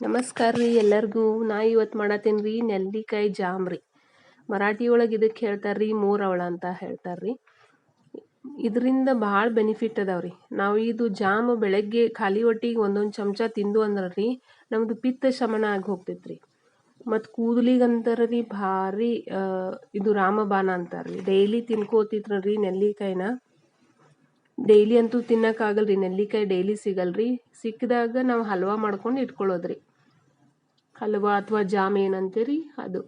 ನಮಸ್ಕಾರ ರೀ ಎಲ್ಲರಿಗೂ. ನಾ ಇವತ್ತು ಮಾಡತ್ತೀನಿ ರೀ ನೆಲ್ಲಿಕಾಯಿ ಜಾಮ್ ರೀ ಮರಾಠಿ ಒಳಗೆ ಇದಕ್ಕೆ ಹೇಳ್ತಾರೆ ರೀ ಮೂರವಳ ಅಂತ ಹೇಳ್ತಾರೆ ರೀ. ಇದರಿಂದ ಭಾಳ ಬೆನಿಫಿಟ್ ಅದಾವೆ ರೀ. ನಾವು ಇದು ಜಾಮ್ ಬೆಳಗ್ಗೆ ಖಾಲಿ ಹೊಟ್ಟಿಗೆ ಒಂದೊಂದು ಚಮಚ ತಿಂದು ಅಂದ್ರೆ ರೀ ನಮ್ಮದು ಪಿತ್ತ ಶಮನ ಆಗಿ ಹೋಗ್ತೈತೆ ರೀ ಮತ್ತು ಕೂದಲಿಗಂತಾರ ರೀ ಭಾರಿ ಇದು ರಾಮಬಾನ ಅಂತಾರೆ ರೀ. ಡೈಲಿ ತಿನ್ಕೋತಿದ್ರು ರೀ ನೆಲ್ಲಿಕಾಯಿನ. ಡೈಲಿ ಅಂತೂ ತಿನ್ನೋಕ್ಕಾಗಲ್ಲ ರೀ ನೆಲ್ಲಿಕಾಯಿ ಡೈಲಿ ಸಿಗಲ್ರಿ. ಸಿಕ್ಕಿದಾಗ ನಾವು ಹಲ್ವಾ ಮಾಡ್ಕೊಂಡು ಇಟ್ಕೊಳ್ಳೋದ್ರಿ ಹಲ್ವಾ ಅಥವಾ ಜಾಮ್ ಏನಂತೀರಿ ಅದು.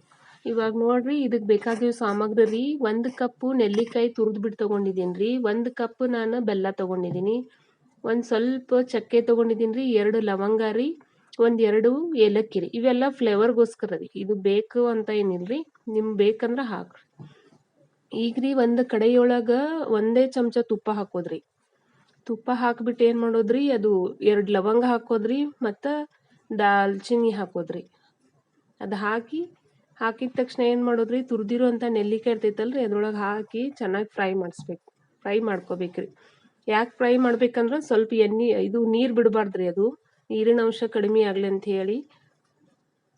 ಇವಾಗ ನೋಡ್ರಿ ಇದಕ್ಕೆ ಬೇಕಾಗಿರೋ ಸಾಮಗ್ರಿ ರೀ. ಒಂದು ಕಪ್ಪು ನೆಲ್ಲಿಕಾಯಿ ತುರಿದು ಬಿಟ್ಟು ತೊಗೊಂಡಿದ್ದೀನಿ ರೀ. ಒಂದು ಕಪ್ ನಾನು ಬೆಲ್ಲ ತೊಗೊಂಡಿದ್ದೀನಿ ಒಂದು ಸ್ವಲ್ಪ ಚಕ್ಕೆ ತೊಗೊಂಡಿದ್ದೀನಿ ರೀ. ಎರಡು ಲವಂಗ ರೀ. ಒಂದು ಎರಡು ಏಲಕ್ಕಿ ರೀ. ಇವೆಲ್ಲ ಫ್ಲೇವರ್ಗೋಸ್ಕರ ರೀ. ಇದು ಬೇಕು ಅಂತ ಏನಿಲ್ಲ ರೀ ನಿಮ್ಗೆ ಬೇಕಂದ್ರೆ ಹಾಕ್ರಿ. ಈಗ ರೀ ಒಂದು ಕಡೆಯೊಳಗೆ ಒಂದೇ ಚಮಚ ತುಪ್ಪ ಹಾಕೋದ್ರಿ. ತುಪ್ಪ ಹಾಕ್ಬಿಟ್ಟು ಏನು ಮಾಡೋದ್ರಿ, ಅದು ಎರಡು ಲವಂಗ ಹಾಕೋದ್ರಿ ಮತ್ತು ದಾಲ್ಚಿನ್ನಿ ಹಾಕೋದ್ರಿ. ಅದು ಹಾಕಿ, ಹಾಕಿದ ತಕ್ಷಣ ಏನು ಮಾಡೋದ್ರಿ ತುರಿದಿರೋಂಥ ನೆಲ್ಲಿಕಾಯಿ ಇರ್ತೈತಲ್ರಿ ಅದ್ರೊಳಗೆ ಹಾಕಿ ಚೆನ್ನಾಗಿ ಫ್ರೈ ಮಾಡಿಸ್ಬೇಕು. ಫ್ರೈ ಮಾಡ್ಕೋಬೇಕ್ರಿ. ಯಾಕೆ ಫ್ರೈ ಮಾಡ್ಬೇಕಂದ್ರೆ ಸ್ವಲ್ಪ ಎಣ್ಣೆ, ಇದು ನೀರು ಬಿಡಬಾರ್ದ್ರಿ ಅದು. ನೀರಿನ ಅಂಶ ಕಡಿಮೆ ಆಗಲಿ ಅಂತ ಹೇಳಿ,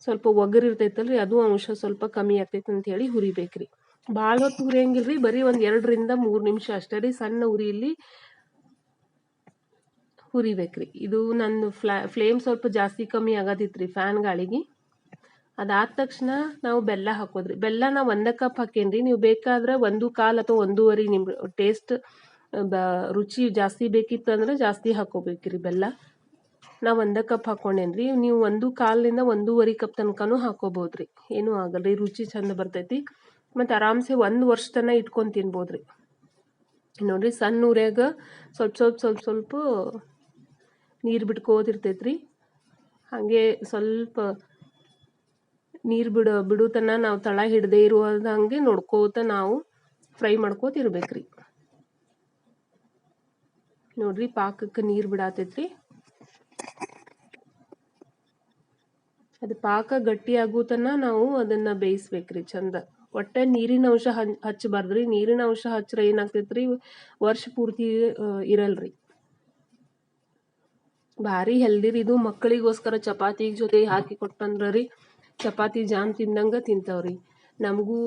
ಸ್ವಲ್ಪ ಒಗರು ಇರ್ತೈತಲ್ರಿ, ಅದು ಅಂಶ ಸ್ವಲ್ಪ ಕಮ್ಮಿ ಆಗ್ತೈತೆ ಅಂತ ಹೇಳಿ ಹುರಿಬೇಕ್ರಿ. ಭಾಳ ಹೊತ್ತು ಹುರಿಯಂಗಿಲ್ರಿ ಬರೀ ಒಂದು ಎರಡರಿಂದ ಮೂರು ನಿಮಿಷ ಅಷ್ಟೇ ರೀ. ಸಣ್ಣ ಉರಿಯಲ್ಲಿ ಹುರಿಬೇಕ್ರಿ. ಇದು ನನ್ನ ಫ್ಲಾ ಫ್ಲೇಮ್ ಸ್ವಲ್ಪ ಜಾಸ್ತಿ ಕಮ್ಮಿ ಆಗದಿತ್ತು ರೀ ಫ್ಯಾನ್ ಗಾಳಿಗೆ ಅದಾದ ತಕ್ಷಣ ನಾವು ಬೆಲ್ಲ ಹಾಕೋದ್ರಿ. ಬೆಲ್ಲ ನಾ ಒಂದು ಕಪ್ ಹಾಕೇನ್ರಿ. ನೀವು ಬೇಕಾದ್ರೆ ಒಂದು ಕಾಲು ಅಥವಾ ಒಂದೂವರೆ ನಿಮ್ಮ ಟೇಸ್ಟ್ ಬ, ರುಚಿ ಜಾಸ್ತಿ ಬೇಕಿತ್ತು ಅಂದ್ರೆ ಜಾಸ್ತಿ ಹಾಕೋಬೇಕ್ರಿ ಬೆಲ್ಲ. ನಾ ಒಂದು ಕಪ್ ಹಾಕೊಂಡೇನ್ರಿ. ನೀವು ಒಂದು ಕಾಲಿನಿಂದ ಒಂದೂವರೆ ಕಪ್ ತನಕನೂ ಹಾಕೋಬೋದ್ರಿ. ಏನೂ ಆಗಲ್ಲ ರೀ ರುಚಿ ಚಂದ ಬರ್ತೈತಿ. ಮತ್ತು ಆರಾಮ್ಸೆ ಒಂದು ವರ್ಷ ತನಕ ಇಟ್ಕೊಂಡು ತಿನ್ಬೋದ್ರಿ. ನೋಡಿರಿ ಸಣ್ಣ ಊರಾಗ ಸ್ವಲ್ಪ ಸ್ವಲ್ಪ ಸ್ವಲ್ಪ ಸ್ವಲ್ಪ ನೀರು ಬಿಟ್ಕೋತಿರ್ತೈತ್ರಿ. ಹಾಗೆ ಸ್ವಲ್ಪ ನೀರು ಬಿಡು ಬಿಡುತನ ನಾವು ತಳ ಹಿಡದೆ ಇರುವಂಗೆ ನೋಡ್ಕೋತ ನಾವು ಫ್ರೈ ಮಾಡ್ಕೋತ ಇರ್ಬೇಕ್ರಿ. ನೋಡ್ರಿ ಪಾಕಕ್ಕೆ ನೀರು ಬಿಡಾತೈತ್ರಿ. ಅದು ಪಾಕ ಗಟ್ಟಿ ಆಗೋತನ ನಾವು ಅದನ್ನ ಬೇಯಿಸ್ಬೇಕ್ರಿ ಚಂದ. ಒಟ್ಟ ನೀರಿನ ಅಂಶ ಹಚ್ಚಬಾರ್ದು ಹಚ್ಚಬಾರ್ದ್ರಿ. ನೀರಿನ ಅಂಶ ಹಚ್ಚಿರ ಏನಾಗ್ತೈತ್ರಿ? ವರ್ಷ ಪೂರ್ತಿ ಇರಲ್ರಿ. ಭಾರಿ ಹೆಲ್ದಿ ರೀ ಇದು. ಮಕ್ಕಳಿಗೋಸ್ಕರ ಚಪಾತಿ ಜೊತೆ ಹಾಕಿ ಕೊಟ್ಟಂದ್ರ ರೀ ಚಪಾತಿ ಜಾಮ್ ತಿಂದಂಗ ತಿಂತಾವ್ರಿ. ನಮಗೂ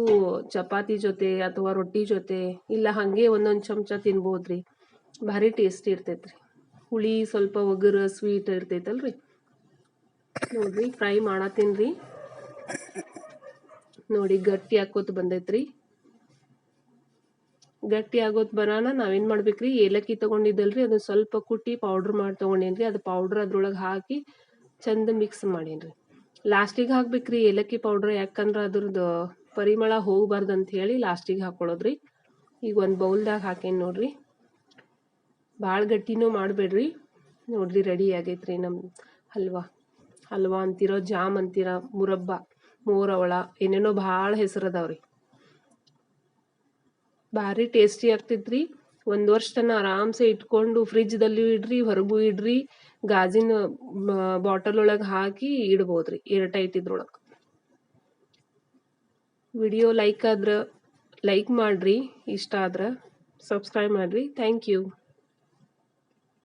ಚಪಾತಿ ಜೊತೆ ಅಥವಾ ರೊಟ್ಟಿ ಜೊತೆ ಇಲ್ಲ ಹಾಗೆ ಒಂದೊಂದು ಚಮಚ ತಿನ್ಬೋದ್ರಿ. ಭಾರಿ ಟೇಸ್ಟಿ ಇರ್ತೈತ್ರಿ. ಹುಳಿ ಸ್ವಲ್ಪ ಒಗರು, ಸ್ವೀಟ್ ಇರ್ತೈತಲ್ರಿ. ನೋಡ್ರಿ, ಫ್ರೈ ಮಾಡತ್ತೀನ್ರಿ ನೋಡಿ, ಗಟ್ಟಿ ಹಾಕೋತ ಬಂದೈತ್ರಿ. ಗಟ್ಟಿ ಆಗೋದ್ ಬರೋಣ ನಾವೇನ್ ಮಾಡ್ಬೇಕ್ರಿ? ಏಲಕ್ಕಿ ತಗೊಂಡಿದ್ದಲ್ರಿ, ಅದನ್ನ ಸ್ವಲ್ಪ ಕುಟ್ಟಿ ಪೌಡ್ರ್ ಮಾಡಿ ತಗೊಂಡೇನ್ರಿ, ಅದು ಪೌಡ್ರ್ ಅದ್ರೊಳಗೆ ಹಾಕಿ ಚಂದ ಮಿಕ್ಸ್ ಮಾಡೇನ್ರಿ. ಲಾಸ್ಟಿಗೆ ಹಾಕ್ಬೇಕ್ರಿ ಏಲಕ್ಕಿ ಪೌಡ್ರ್ ಯಾಕಂದ್ರೆ ಅದ್ರದ್ದು ಪರಿಮಳ ಹೋಗ್ಬಾರ್ದು ಅಂತ ಹೇಳಿ ಲಾಸ್ಟಿಗೆ ಹಾಕೊಳ್ಳೋದ್ರಿ. ಈಗ ಒಂದು ಬೌಲ್ದಾಗ ಹಾಕೇನಿ ನೋಡ್ರಿ. ಭಾಳ ಗಟ್ಟಿನೂ ಮಾಡಬೇಡ್ರಿ. ನೋಡ್ರಿ ರೆಡಿ ಆಗೈತ್ರಿ ನಮ್ಮ ಹಲ್ವಾ. ಹಲ್ವಾ ಅಂತೀರೋ, ಜಾಮ್ ಅಂತೀರ ಮುರಬ್ಬ. ಮೋರವಳ ಏನೇನೋ ಭಾಳ ಹೆಸರು ಅದಾವ್ರಿ ಭಾರಿ ಟೇಸ್ಟಿ ಆಗ್ತೈತ್ರಿ. ಒಂದು ವರ್ಷ ತನ ಆರಾಮ್ಸೆ ಇಟ್ಕೊಂಡು ಫ್ರಿಜ್ದಲ್ಲಿ ಇಡ್ರಿ, ಹೊರಗೂ ಇಡ್ರಿ, ಗಾಜಿನ ಬಾಟಲ್ ಒಳಗೆ ಹಾಕಿ ಇಡ್ಬೋದ್ರಿ ಏರ್ ಇದ್ರೊಳಗೆ ವಿಡಿಯೋ ಲೈಕ್ ಆದ್ರೆ ಲೈಕ್ ಮಾಡ್ರಿ, ಇಷ್ಟ ಆದ್ರೆ ಸಬ್ಸ್ಕ್ರೈಬ್ ಮಾಡ್ರಿ. Thank you